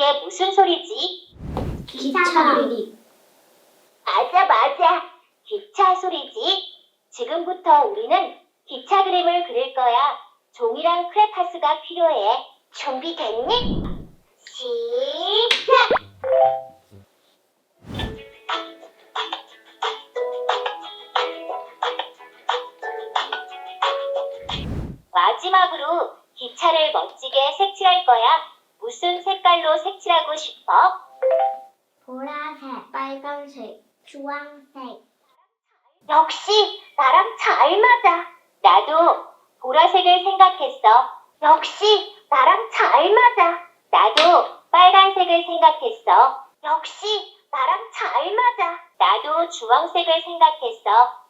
그게 무슨 소리지? 기차 소리. 맞아, 맞아. 기차 소리지. 지금부터 우리는 기차 그림을 그릴 거야. 종이랑 크레파스가 필요해. 준비됐니? 시작! 마지막으로 기차를 멋지게 색칠할 거야. 무슨 색깔로 색칠하고 싶어? 보라색, 빨간색, 주황색. 역시 나랑 잘 맞아. 나도 보라색을 생각했어. 역시 나랑 잘 맞아. 나도 빨간색을 생각했어. 역시 나랑 잘 맞아. 나도 주황색을 생각했어.